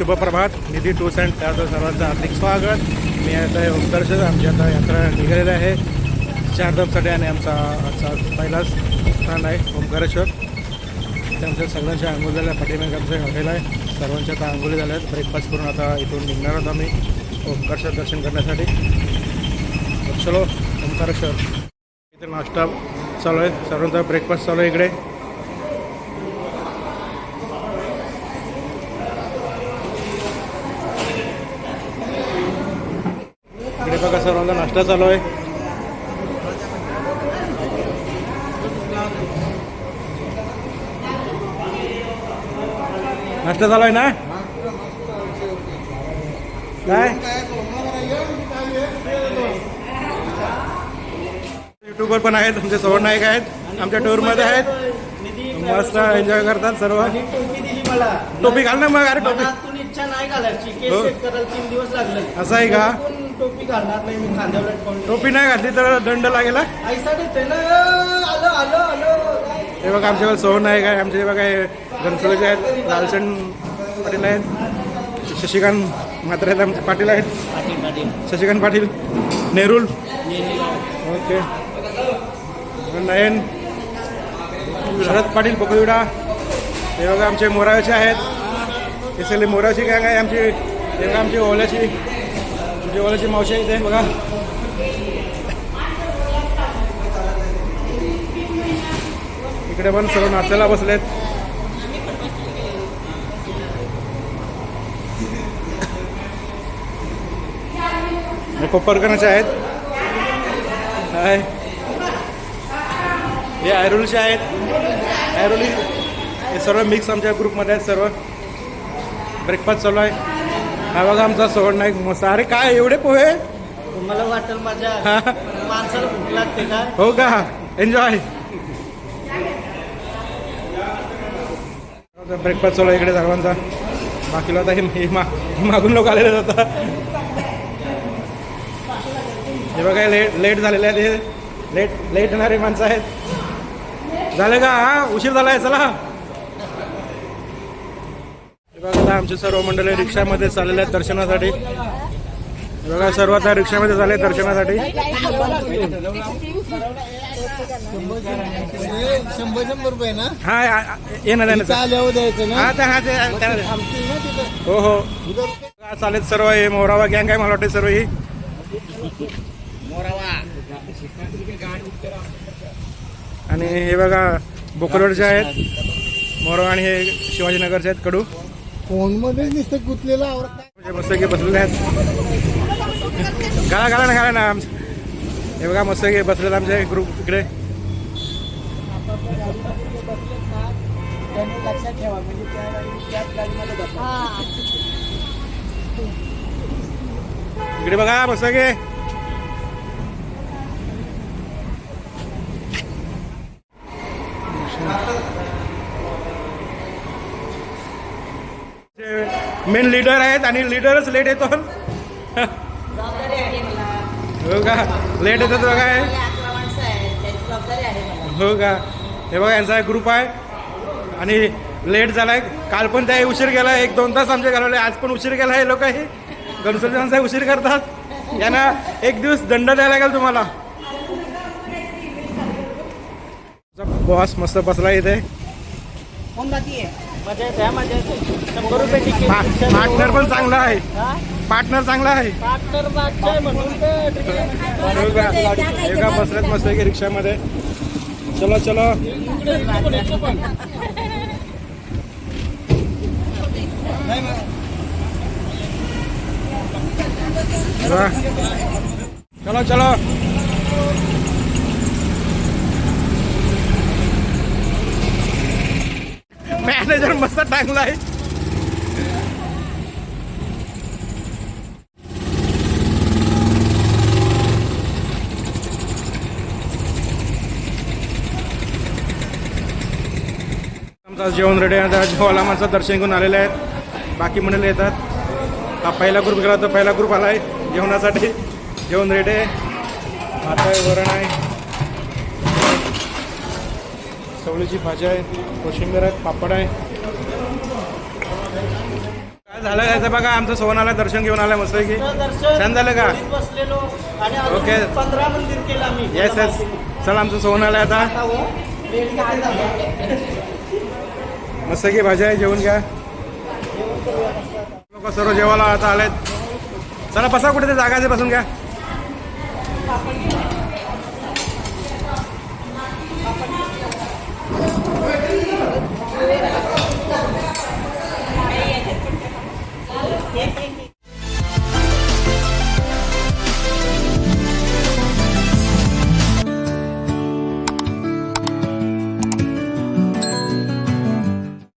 शुभ प्रभात Nidhi tours and travel सर्वांचं हार्दिक स्वागत. मी आता ओंकारेश्वर आमची आता यात्रा निघालेली आहे. चारधामसाठी आणि आमचा आजचा पहिलाच स्थान आहे ओंकारेश्वर त्यांच्या सगळ्यांच्या आंघोळ झाल्या पाठीमागे आमचं हॉटेल आहे. सर्वांच्या आता आंघोळी झाल्या आहेत. ब्रेकफास्ट करून आता इथून निघणार आहोत आम्ही ओंकारेश्वर दर्शन करण्यासाठी. चलो ओंकारेश्वर इथे नाश्ता चालू आहे. सर्वांचा ब्रेकफास्ट चालू आहे इकडे. बघा सर्वांचा नाश्ता चालू आहे. नाश्ता चालू आहे ना? काय? युट्यूबर पण आहेत सवड नाईक आहेत आमच्या टूरमध्ये आहेत. मस्त एन्जॉय करतात सर्व. टोपी घाल ना मग अरे टोपी. इच्छा नाही घालायची केस हो. सेट करायला तीन दिवस लागले. असं आहे का? पण टोपी घालणार नाही मी खांद्यावर लटकवून टोपी नाही घातली तर दंड लागेल हा? ऐसा देते ना आलो आलो आलो हे बघा आमच्याकडे सोहन आहे आमचे हे बघा हे गणपतीचे आहेत लालचंद पाटील आहेत शशिकांत म्हात्रे आहेत आमचे पाटील आहेत. पाटील पाटील शशिकांत पाटील नेरुल. ओके. नयन. शरद पाटील पकविडा हे बघा आमचे मोराचे आहेत. हे सगळे मोराची गँग आहे आमची हे आमची ओल्याची आमची ओल्याची मावशी आहे इथे बघा। इकडे पण सर्व नाचायला बसलेत. हे आहेत. हाय. हे ऐरोलीचे आहेत. ऐरोली हे सर्व मिक्स आमच्या ग्रुपमध्ये आहेत सर्व. ब्रेकफास्ट चालू आहे. हा बघा आमचा सोहण नाईक मस्त. अरे काय एवढे पोहे? तुम्हाला वाटेल माझ्या. माणसाला भूक लागते का? हो का? एन्जॉय ब्रेकफास्ट चालू आहे इकडे सर्वांचा. बाकीला आता हे मागून लोक आलेले आता. हे बघा लेट लेट झालेले आहेत हे. लेट लेट येणारे माणसं आहेत. झाले का? हा उशीर झाला आहे चला. बघा आता आमचे सर्व मंडळी रिक्षामध्ये चाललेले आहेत दर्शनासाठी. बघा सर्व आता रिक्षामध्ये झाले दर्शनासाठी. शंभर शंभर रुपये ना? हा येणार हा हा हो हो हा, चालेल सर्व हे मोरावा गँग आहे मला वाटते सर्व ही. आणि हे बघा बोकरवाडचे आहेत. मोरावा आणि हे शिवाजीनगरचे आहेत कडू. फोनमध्ये नुसतं गुतलेला आवडत म्हणजे मस्त की बसलेले आहेत. घाला ना घाला ना आमचं. हे बघा मस्त की बसलेलं आमचे ग्रुप इकडे. लक्षात ठेवा म्हणजे त्याच गाडीमध्ये इकडे बघा मस्त की मेन लीडर आहेत आणि लीडरच लेट येतो. हो का? लेट येतात बघा आहे हो का? हे बघा यांचा एक ग्रुप आहे. आणि लेट झालाय. काल पण त्या उशीर गेला एक दोन तास आमचे घालवले. आज पण उशीर गेला हे लोक हे गणपती उशीर करतात. यांना एक दिवस दंड द्यायला लागेल तुम्हाला. बॉस मस्त बसला इथे. मजा येते हा, मजा येते शंभर रुपये तिकीट पार्टनर पण चांगला आहे. पार्टनर चांगला आहे. पार्टनर मागचं आहे म्हणून तर तिकीट हो का हे का बसल्यात मस्त की रिक्षामध्ये. चलो. चलो. चलो चलो. मॅनेजर मस्त टांगलाय. आमचा जेवण रेडी आहे. आता हो, जेवालामाचं दर्शन घेऊन आलेले आहेत. बाकी मंडळी येतात. हा पहिला ग्रुप गेला तर पहिला ग्रुप आला आहे जेवणासाठी. जेवण रेडी आहे. भात वरण आहे. चवळीची भाजी आहे कोशिंबीर आहे पापड आहे. काय झालं याचं बघा आमचं सोनाला दर्शन घेऊन आलं मस्त की छान झालं का? ओके. पंधरा मंदिर केलं आम्ही. येस येस चला आमचं सोहन आलं आता हो? मस्त की भाज्या आहे जेवण घ्या. लोक सर्व जेवायला आता आलेत. चला बसा कुठे ते जागा आहे बसून घ्या.